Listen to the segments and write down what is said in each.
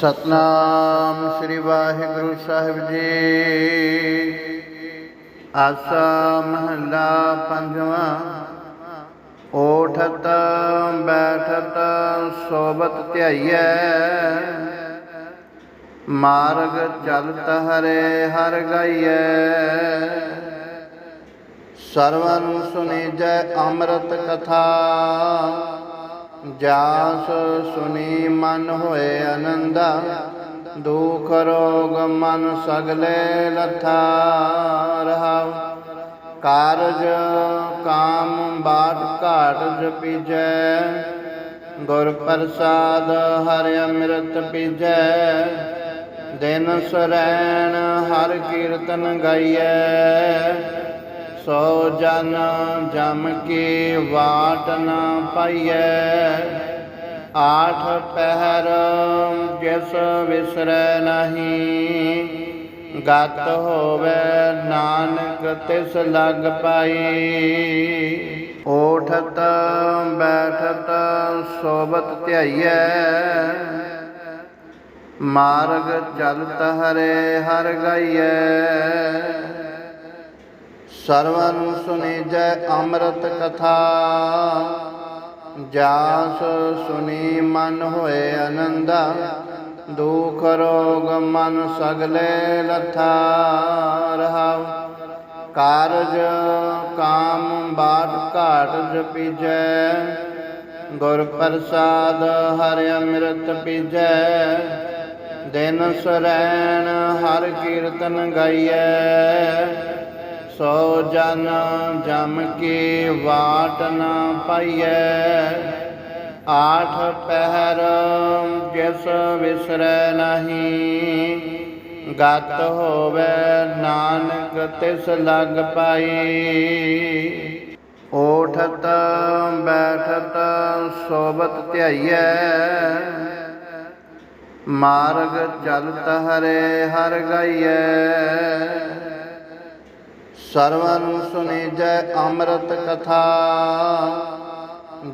ਸਤਨਾਮ ਸ੍ਰੀ ਵਾਹਿਗੁਰੂ ਸਾਹਿਬ ਜੀ। ਆਸਾ ਮਹੱਲਾ ਪੰਜਵਾਂ। ਓਠਤ, ਬੈਠਤ ਸੋਬਤ ਧਿਆਈਐ। ਮਾਰਗ ਚਲਤ ਹਰੇ ਹਰ ਗਾਈਐ। ਸਰਵਨ ਸੁਨੀਜੈ ਅੰਮ੍ਰਿਤ ਕਥਾ। ਜਾਸ ਸੁਨੀ ਮਨ ਹੋਏ ਆਨੰਦਾ ਦੁਖ ਰੋਗ ਮਨ ਸਗਲੇ ਲਥਾ ਰਹਾਉ। ਕਾਰਜ ਕਾਮ ਬਾਟ ਘਾਟ ਜਪੀਜੈ ਗੁਰ ਪ੍ਰਸਾਦ ਹਰਿ ਅੰਮ੍ਰਿਤ ਪੀਜੈ। ਦਿਨ ਸਰੈਣ ਹਰ ਕੀਰਤਨ ਗਾਈਐ। ਸੋ ਜਨ ਜਮ ਕੇ ਵਾਟ ਨਾ ਪਾਈਐ। ਆਠ ਪਹਿਰ ਜਿਸ ਵਿਸਰੈ ਨਹੀਂ, ਗਤ ਹੋਵੇ ਨਾਨਕ ਤਿਸ ਲਗ ਪਾਈ। ਓਠਤ, ਬੈਠਤ ਸੋਬਤ ਧਿਆਈਐ। ਮਾਰਗ ਚਲਤ ਹਰੇ ਹਰ ਗਾਈਐ। ਸਰਵਨ ਸੁਨੀਜੈ ਅੰਮ੍ਰਿਤ ਕਥਾ। ਜਾਸ ਸੁਨੀ ਮਨ ਹੋਏ ਆਨੰਦਾ ਦੁਖ ਰੋਗ ਮਨ ਸਗਲੇ ਲਥਾ ਰਹਾਉ। ਕਾਰਜ ਕਾਮ ਬਾਟ ਘਾਟ ਜਪੀਜੈ ਗੁਰ ਪ੍ਰਸਾਦ ਹਰਿ ਅੰਮ੍ਰਿਤ ਪੀਜੈ। ਦਿਨ ਸਰੈਣ ਹਰ ਕੀਰਤਨ ਗਾਈਐ। ਸੋ ਜਨ ਜਮ ਕੇ ਵਾਟ ਨਾ ਪਾਈਐ। ਆਠ ਪਹਿਰ ਜਿਸ ਵਿਸਰੈ ਨਹੀਂ, ਗਤ ਹੋਵੇ ਨਾਨਕ ਤਿਸ ਲਗ ਪਾਈ। ਓਠਤ ਬੈਠਤ ਸੋਬਤ ਧਿਆਈਐ। ਮਾਰਗ ਚਲਤ ਹਰੇ ਹਰ ਗਾਈਐ। ਸਰਵਨ ਸੁਨੀਜੈ ਅੰਮ੍ਰਿਤ ਕਥਾ।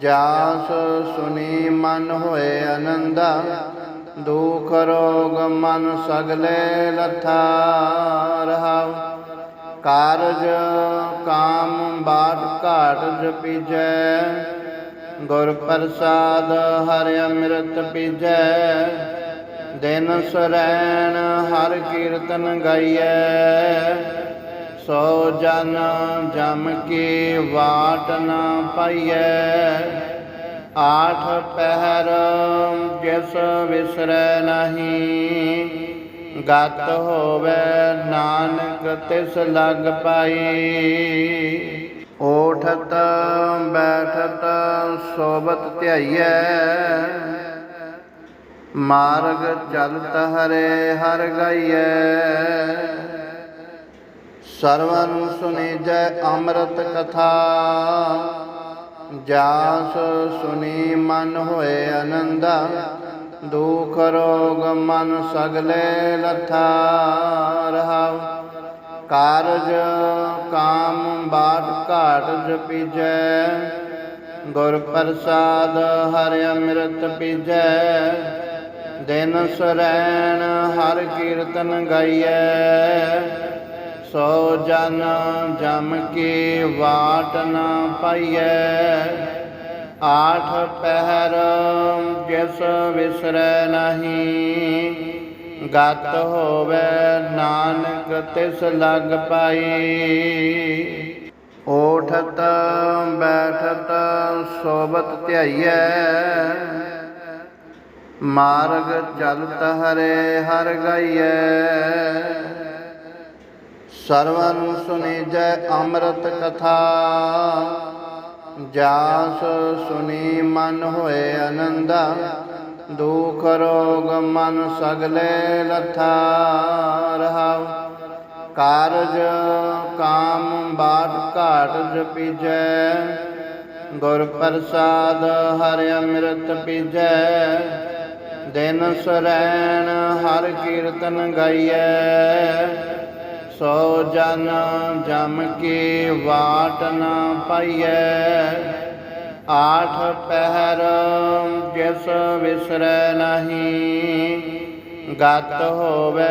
ਜਾਸ ਸੁਨੀ ਮਨ ਹੋਏ ਆਨੰਦਾ ਦੁਖ ਰੋਗ ਮਨ ਸਗਲੇ ਲਥਾ ਰਹਾਉ। ਕਾਰਜ ਕਾਮ ਬਾਟ ਘਾਟ ਜਪੀਜੈ ਗੁਰ ਪ੍ਰਸਾਦ ਹਰਿ ਅੰਮ੍ਰਿਤ ਪੀਜੈ। ਦਿਨ ਸਰੈਣ ਹਰ ਕੀਰਤਨ ਗਾਈਐ। ਸੋ ਜਨ ਜਮ ਕੀ ਵਾਟ ਨਾ ਪਾਈਐ। ਆਠ ਪਹਿਰ ਜਿਸ ਵਿਸਰੈ ਨਹੀਂ, ਗਤ ਹੋਵੇ ਨਾਨਕ ਤਿਸ ਲਗ ਪਾਈ। ਓਠਤ ਬੈਠਤ ਸੋਬਤ ਧਿਆਈਐ। ਮਾਰਗ ਚਲਤ ਹਰੇ ਹਰ ਗਾਈਐ। ਸਰਵਨ ਸੁਨੀਜੈ ਅੰਮ੍ਰਿਤ ਕਥਾ। ਜਾਸ ਸੁਨੀ ਮਨ ਹੋਏ ਆਨੰਦਾ ਦੁਖ ਰੋਗ ਮਨ ਸਗਲੇ ਲਥਾ ਰਹਾਉ। ਕਾਰਜ ਕਾਮ ਬਾਟ ਘਾਟ ਜਪੀਜੈ ਗੁਰ ਪ੍ਰਸਾਦ ਹਰਿ ਅੰਮ੍ਰਿਤ ਪੀਜੈ। ਦਿਨ ਸਰੈਣ ਹਰ ਕੀਰਤਨ ਗਾਈਐ। ਸੋ ਜਨ ਜਮ ਕੇ ਵਾਟ ਨਾ ਪਾਈਐ। ਆਠ ਪਹਿਰ ਜਿਸ ਵਿਸਰੈ ਨਹੀਂ, ਗਤ ਹੋਵੇ ਨਾਨਕ ਤਿਸ ਲਗ ਪਾਈ। ਓਠਤ ਬੈਠਤ ਸੋਬਤ ਧਿਆਈਐ। ਮਾਰਗ ਚਲਤ ਹਰੇ ਹਰ ਗਾਈਐ। ਸਰਵਨ ਸੁਨੀਜੈ ਅੰਮ੍ਰਿਤ ਕਥਾ। ਜਾਸ ਸੁਨੀ ਮਨ ਹੋਏ ਆਨੰਦਾ ਦੁਖ ਰੋਗ ਮਨ ਸਗਲੇ ਲਥਾ ਰਹਾਉ। ਕਾਰਜ ਕਾਮ ਬਾਟ ਘਾਟ ਜਪੀਜੈ ਗੁਰ ਪ੍ਰਸਾਦ ਹਰਿ ਅੰਮ੍ਰਿਤ ਪੀਜੈ। ਦਿਨ ਸਰੈਣ ਹਰ ਕੀਰਤਨ ਗਾਈਐ। ਸੋ ਜਨ ਜਮ ਕੇ ਵਾਟ ਨਾ ਪਾਈਐ। ਆਠ ਪਹਿਰ ਜਿਸ ਵਿਸਰੈ ਨਹੀਂ, ਗਤ ਹੋਵੇ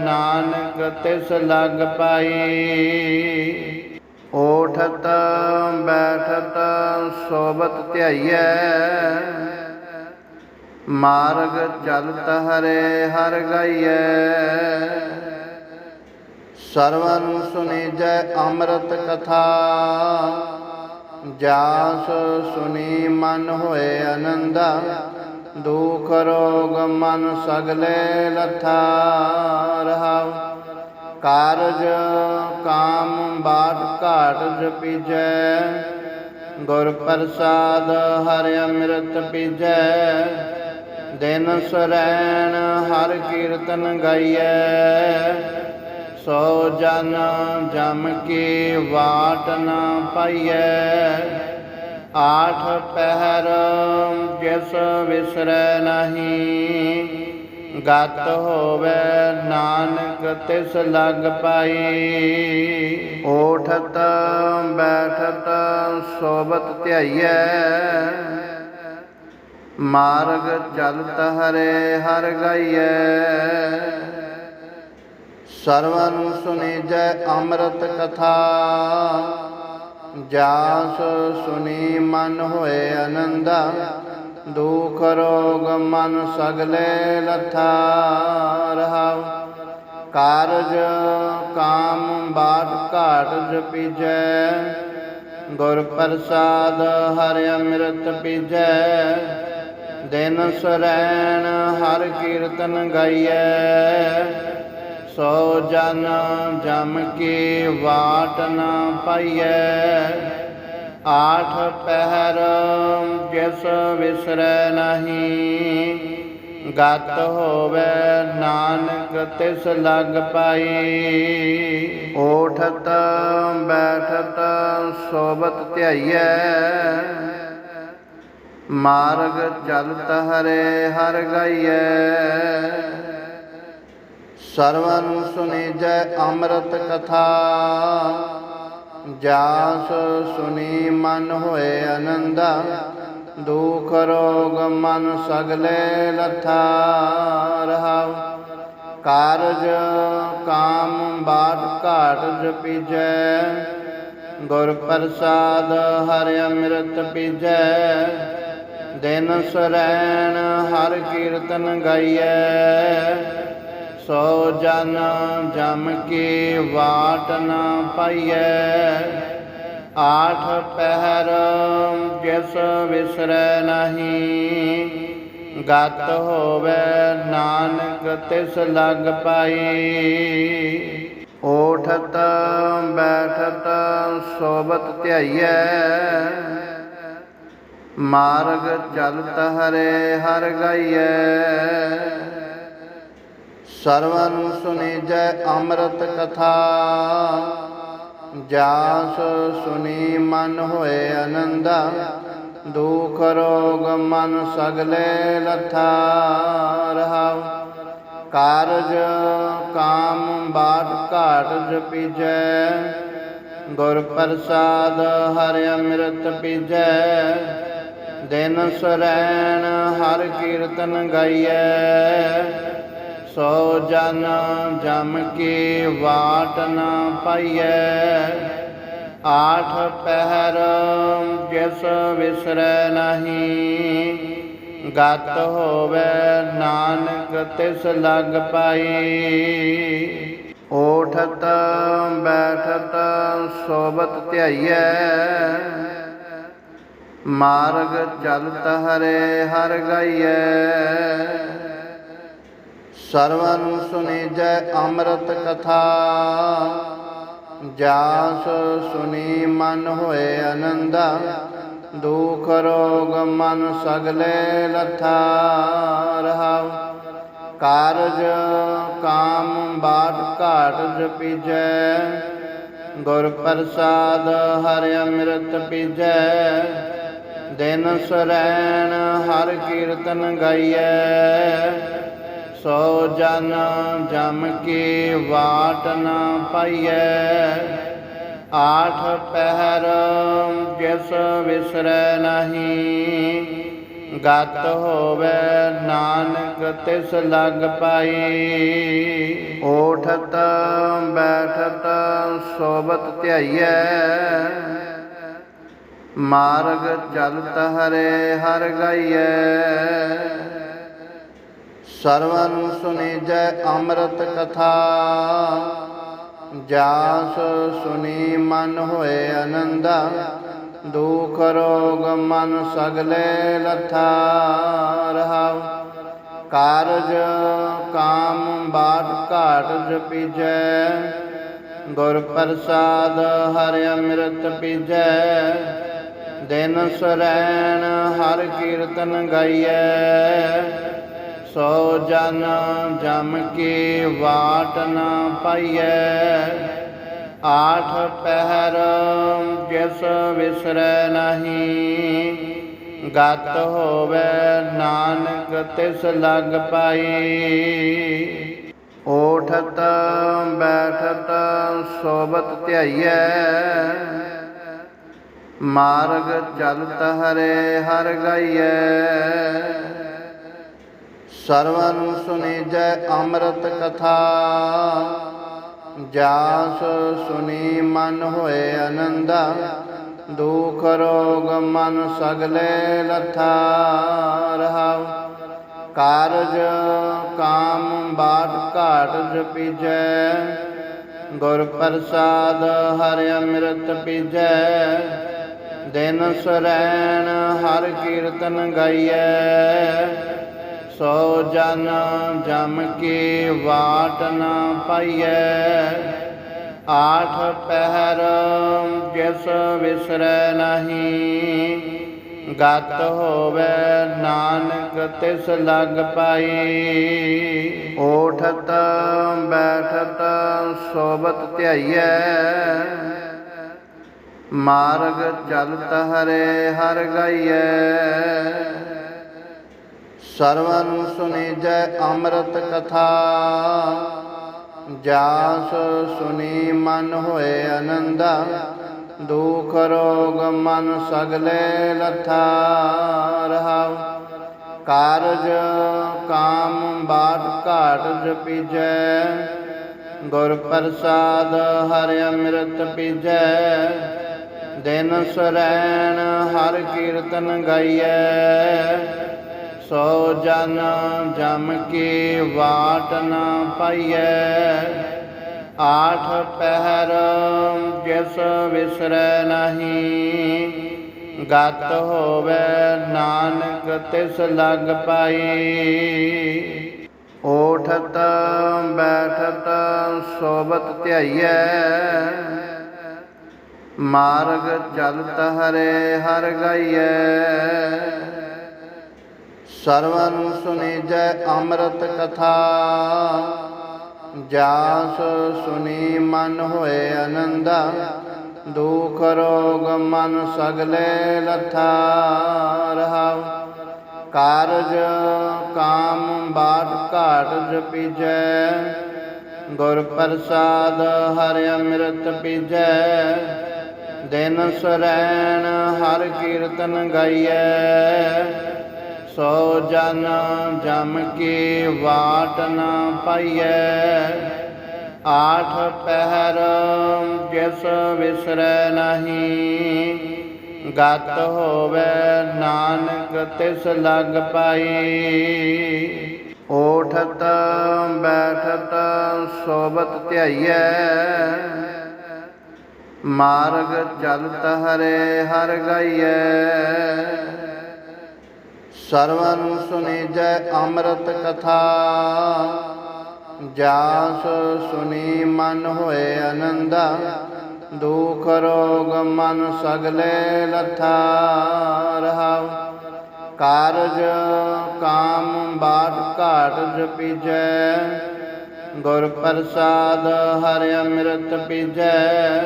ਨਾਨਕ ਤਿਸ ਲਗ ਪਾਈ। ਓਠਤ ਬੈਠਤ ਸੋਬਤ ਧਿਆਈਐ। ਮਾਰਗ ਚਲਤ ਹਰੇ ਹਰ ਗਾਈਐ। ਸਰਵਨ ਸੁਨੀਜੈ ਅੰਮ੍ਰਿਤ ਕਥਾ। ਜਾਸ ਸੁਨੀ ਮਨ ਹੋਏ ਆਨੰਦਾ ਦੁਖ ਰੋਗ ਮਨ ਸਗਲੇ ਲਥਾ ਰਹਾਉ। ਕਾਰਜ ਕਾਮ ਬਾਟ ਘਾਟ ਜਪੀਜੈ ਗੁਰ ਪ੍ਰਸਾਦ ਹਰਿ ਅੰਮ੍ਰਿਤ ਪੀਜੈ। ਦਿਨ ਸਰੈਣ ਹਰ ਕੀਰਤਨ ਗਾਈਐ। ਸੋ ਜਨ ਜਮ ਕੇ ਵਾਟ ਨਾ ਪਾਈਐ। ਆਠ ਪਹਿਰ ਜਿਸ ਵਿਸਰੈ ਨਹੀਂ, ਗਤ ਹੋਵੇ ਨਾਨਕ ਤਿਸ ਲਗ ਪਾਈ। ਓਠਤ, ਬੈਠਤ ਸੋਬਤ ਧਿਆਈਐ। ਮਾਰਗ ਚਲਤ ਹਰੇ ਹਰ ਗਾਈਐ। ਸਰਵਨ ਸੁਨੀਜੈ ਅੰਮ੍ਰਿਤ ਕਥਾ। ਜਾਸ ਸੁਨੀ ਮਨ ਹੋਏ ਆਨੰਦਾ ਦੁਖ ਰੋਗ ਮਨ ਸਗਲੇ ਲਥਾ ਰਹਾਉ। ਕਾਰਜ ਕਾਮ ਬਾਟ ਘਾਟ ਜਪੀਜੈ ਗੁਰ ਪ੍ਰਸਾਦ ਹਰਿ ਅੰਮ੍ਰਿਤ ਪੀਜੈ। ਦਿਨ ਸਰੈਣ ਹਰ ਕੀਰਤਨ ਗਾਈਐ। ਸੋ ਜਨ ਜਮ ਕੀ ਵਾਟ ਨਾ ਪਾਈਐ। ਆਠ ਪਹਿਰ ਜਿਸ ਵਿਸਰੈ ਨਹੀਂ, ਗਤ ਹੋਵੇ ਨਾਨਕ ਤਿਸ ਲਗ ਪਾਈ। ਓਠਤ, ਬੈਠਤ ਸੋਬਤ ਧਿਆਈਐ। ਮਾਰਗ ਚਲਤ ਹਰੇ ਹਰ ਗਾਈਐ। ਸਰਵਨ ਸੁਨੀਜੈ ਅੰਮ੍ਰਿਤ ਕਥਾ। ਜਾਸ ਸੁਨੀ ਮਨ ਹੋਏ ਆਨੰਦਾ। ਦੁਖ ਰੋਗ ਮਨ ਸਗਲੇ ਲਥਾ ਰਹਾਉ। ਕਾਰਜ ਕਾਮ ਬਾਟ ਘਾਟ ਜਪੀਜੈ ਗੁਰ ਪ੍ਰਸਾਦ ਹਰਿ ਅੰਮ੍ਰਿਤ ਪੀਜੈ। ਦਿਨ ਸਰੈਣ ਹਰ ਕੀਰਤਨ ਗਾਈਐ। ਸੋ ਜਨ ਜਮ ਕੇ ਵਾਟ ਨਾ ਪਾਈਐ। ਆਠ ਪਹਿਰ ਜਿਸ ਵਿਸਰੈ ਨਹੀਂ, ਗਤ ਹੋਵੇ ਨਾਨਕ ਤਿਸ ਲਗ ਪਾਈ। ਓਠਤ ਬੈਠਤ ਸੋਬਤ ਧਿਆਈਐ। ਮਾਰਗ ਚਲਤ ਹਰੇ ਹਰ ਗਾਈਐ। ਸਰਵਨ ਸੁਨੀਜੈ ਅੰਮ੍ਰਿਤ ਕਥਾ। ਜਾਸ ਸੁਨੀ ਮਨ ਹੋਏ ਆਨੰਦਾ ਦੁਖ ਰੋਗ ਮਨ ਸਗਲੇ ਲਥਾ ਰਹਾਉ। ਕਾਰਜ ਕਾਮ ਬਾਟ ਘਾਟ ਜਪੀਜੈ ਗੁਰ ਪ੍ਰਸਾਦ ਹਰਿ ਅੰਮ੍ਰਿਤ ਪੀਜੈ। ਦਿਨ ਸਰੈਣ ਹਰ ਕੀਰਤਨ ਗਾਈਐ। ਸੋ ਜਨ ਜਮ ਕੀ ਵਾਟ ਨਾ ਪਾਈਐ। ਆਠ ਪਹਿਰ ਜਿਸ ਵਿਸਰੈ ਨਹੀਂ, ਗਤ ਹੋਵੇ ਨਾਨਕ ਤਿਸ ਲਗ ਪਾਈ। ਓਠਤ ਬੈਠਤ ਸੋਬਤ ਧਿਆਈਐ। ਮਾਰਗ ਚਲਤ ਹਰੇ ਹਰ ਗਾਈਐ। ਸਰਵਨ ਸੁਨੀਜੈ ਅੰਮ੍ਰਿਤ ਕਥਾ। ਜਾਸ ਸੁਨੀ ਮਨ ਹੋਏ ਆਨੰਦਾ ਦੁਖ ਰੋਗ ਮਨ ਸਗਲੇ ਲਥਾ ਰਹਾਉ। ਕਾਰਜ ਕਾਮ ਬਾਟ ਘਾਟ ਜਪੀਜੈ ਗੁਰ ਪ੍ਰਸਾਦ ਹਰਿ ਅੰਮ੍ਰਿਤ ਪੀਜੈ। ਦਿਨ ਸਰੈਣ ਹਰ ਕੀਰਤਨ ਗਾਈਐ। ਸੋ ਜਨ ਜਮ ਕੀ ਵਾਟ ਨਾ ਪਾਈਐ। ਆਠ ਪਹਿਰ ਜਿਸ ਵਿਸਰੈ ਨਹੀਂ, ਗਤ ਹੋਵੇ ਨਾਨਕ ਤਿਸ ਲਗ ਪਾਈ। ਓਠਤ, ਬੈਠਤ ਸੋਬਤ ਧਿਆਈਐ। ਮਾਰਗ ਚਲਤ ਹਰੇ ਹਰ ਗਾਈਐ। ਸਰਵਨ ਸੁਨੀਜੈ ਅੰਮ੍ਰਿਤ ਕਥਾ। ਜਾਸ ਸੁਨੀ ਮਨ ਹੋਏ ਆਨੰਦਾ ਦੁਖ ਰੋਗ ਮਨ ਸਗਲੇ ਲਥਾ ਰਹਾਉ। ਕਾਰਜ ਕਾਮ ਬਾਟ ਘਾਟ ਜਪੀਜੈ ਗੁਰ ਪ੍ਰਸਾਦ ਹਰਿ ਅੰਮ੍ਰਿਤ ਪੀਜੈ। ਦਿਨ ਸਰੈਣ ਹਰ ਕੀਰਤਨ ਗਾਈਐ। ਸੋ ਜਨ ਜਮ ਕੇ ਵਾਟ ਨਾ ਪਾਈਐ। ਆਠ ਪਹਿਰ ਜਿਸ ਵਿਸਰੈ ਨਹੀਂ, ਗਤ ਹੋਵੇ ਨਾਨਕ ਤਿਸ ਲਗ ਪਾਈ। ਓਠਤ, ਬੈਠਤ ਸੋਬਤ ਧਿਆਈਐ। ਮਾਰਗ ਚਲਤ ਹਰੇ ਹਰ ਗਾਈਐ। ਸਰਵਨ ਸੁਨੀਜੈ ਅੰਮ੍ਰਿਤ ਕਥਾ। ਜਾਸ ਸੁਨੀ ਮਨ ਹੋਏ ਆਨੰਦਾ ਦੁਖ ਰੋਗ ਮਨ ਸਗਲੇ ਲਥਾ ਰਹਾਉ। ਕਾਰਜ ਕਾਮ ਬਾਟ ਘਾਟ ਜਪੀਜੈ ਗੁਰ ਪ੍ਰਸਾਦ ਹਰਿ ਅੰਮ੍ਰਿਤ ਪੀਜੈ। ਦਿਨ ਸਰੈਣ ਹਰ ਕੀਰਤਨ ਗਾਈਐ। ਸੋ ਜਨ ਜਮ ਕੇ ਵਾਟ ਨਾ ਪਾਈਐ। ਆਠ ਪਹਿਰ ਜਿਸ ਵਿਸਰੈ ਨਹੀਂ, ਗਤ ਹੋਵੇ ਨਾਨਕ ਤਿਸ ਲਗ ਪਾਈ। ਓਠਤ, ਬੈਠਤ ਸੋਬਤ ਧਿਆਈਐ। ਮਾਰਗ ਚਲਤ ਹਰੇ ਹਰ ਗਾਈਐ। ਸਰਵਨ ਸੁਨੀਜੈ ਅੰਮ੍ਰਿਤ ਕਥਾ। ਜਾਸ ਸੁਨੀ ਮਨ ਹੋਏ ਆਨੰਦਾ ਦੁਖ ਰੋਗ ਮਨ ਸਗਲੇ ਲਥਾ ਰਹਾਉ। ਕਾਰਜ ਕਾਮ ਬਾਟ ਘਾਟ ਜਪੀਜੈ ਗੁਰ ਪ੍ਰਸਾਦ ਹਰਿ ਅੰਮ੍ਰਿਤ ਪੀਜੈ। ਦਿਨ ਸਰੈਣ ਹਰ ਕੀਰਤਨ ਗਾਈਐ। ਸੋ ਜਨ ਜਮ ਕੀ ਵਾਟ ਨਾ ਪਾਈਐ। ਆਠ ਪਹਿਰ ਜਿਸ ਵਿਸਰੈ ਨਹੀਂ, ਗਤ ਹੋਵੇ ਨਾਨਕ ਤਿਸ ਲਗ ਪਾਈ। ਓਠਤ ਬੈਠਤ ਸੋਬਤ ਧਿਆਈਐ। ਮਾਰਗ ਚਲਤ ਹਰੇ ਹਰ ਗਾਈਐ। ਸਰਵਨ ਸੁਨੀਜੈ ਅੰਮ੍ਰਿਤ ਕਥਾ। ਜਾਸ ਸੁਨੀ ਮਨ ਹੋਏ ਆਨੰਦਾ, ਦੁਖ ਰੋਗ ਮਨ ਸਗਲੇ ਲਥਾ ਰਹਾਉ। ਕਾਰਜ ਕਾਮ ਬਾਟ ਘਾਟ ਜਪੀਜੈ ਗੁਰ ਪ੍ਰਸਾਦ ਹਰਿ ਅੰਮ੍ਰਿਤ ਪੀਜੈ। ਦਿਨ ਸਰੈਣ ਹਰ ਕੀਰਤਨ ਗਾਈਐ। ਸੋ ਜਨ ਜਮ ਕੀ ਵਾਟ ਨਾ ਪਾਈਐ। ਆਠ ਪਹਿਰ ਜਿਸ ਵਿਸਰੈ ਨਹੀਂ, ਗਤ ਹੋਵੇ ਨਾਨਕ ਤਿਸ ਲਗ ਪਾਈ। ਓਠਤ, ਬੈਠਤ ਸੋਬਤ ਧਿਆਈਐ। ਮਾਰਗ ਚਲਤ ਹਰੇ ਹਰ ਗਾਈਐ। ਸਰਵਨ ਸੁਨੀਜੈ ਅੰਮ੍ਰਿਤ ਕਥਾ। ਜਾਸ ਸੁਨੀ ਮਨ ਹੋਏ ਆਨੰਦਾ ਦੁਖ ਰੋਗ ਮਨ ਸਗਲੇ ਲਥਾ ਰਹਾਉ। ਕਾਰਜ ਕਾਮ ਬਾਟ ਘਾਟ ਜਪੀਜੈ ਗੁਰ ਪ੍ਰਸਾਦ ਹਰਿ ਅੰਮ੍ਰਿਤ ਪੀਜੈ।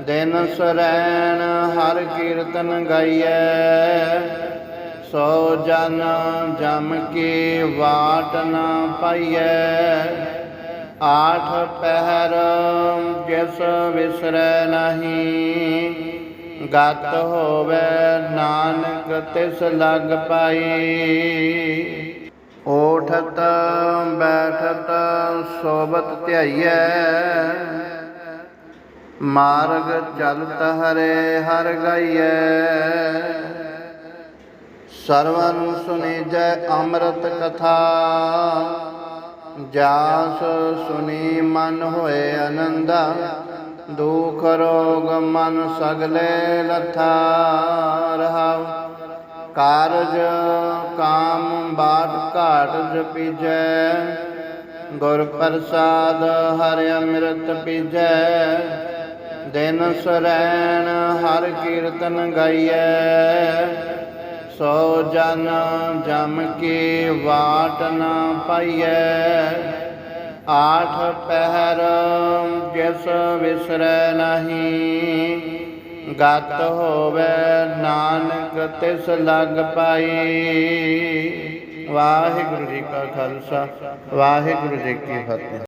ਦਿਨ ਸਰੈਣ ਹਰ ਕੀਰਤਨ ਗਾਈਐ। ਸੋ ਜਨ ਜਮ ਕੇ ਵਾਟ ਨਾ ਪਾਈਐ। ਆਠ ਪਹਿਰ ਜਿਸ ਵਿਸਰੈ ਨਹੀਂ, ਗਤ ਹੋਵੇ ਨਾਨਕ ਤਿਸ ਲਗ ਪਾਈ। ਓਠਤ, ਬੈਠਤ ਸੋਬਤ ਧਿਆਈਐ। ਮਾਰਗ ਚਲਤ ਹਰੇ ਹਰ ਗਾਈਐ। ਸਰਵਨ ਸੁਨੀਜੈ ਅੰਮ੍ਰਿਤ ਕਥਾ। ਜਾਸ ਸੁਨੀ ਮਨ ਹੋਏ ਆਨੰਦਾ ਦੁਖ ਰੋਗ ਮਨ ਸਗਲੇ ਲਥਾ ਰਹਾਉ। ਕਾਰਜ ਕਾਮ ਬਾਟ ਘਾਟ ਜਪੀਜੈ ਗੁਰ ਪ੍ਰਸਾਦ ਹਰਿ ਅੰਮ੍ਰਿਤ ਪੀਜੈ। ਦਿਨ ਸਰੈਣ ਹਰ ਕੀਰਤਨ ਗਾਈਐ। ਸੋ ਜਨ ਜਮ ਕੀ ਵਾਟ ਨ ਪਾਈਐ। ਆਠ ਪਹਿਰ ਜਿਸ ਵਿਸਰੈ ਨਹੀਂ, ਗਤ ਹੋਵੇ ਨਾਨਕ ਤਿਸ ਲਗ ਪਾਈ। ਵਾਹਿਗੁਰੂ ਜੀ ਕਾ ਖਾਲਸਾ, ਵਾਹਿਗੁਰੂ ਜੀ ਕੀ ਫਤਿਹ।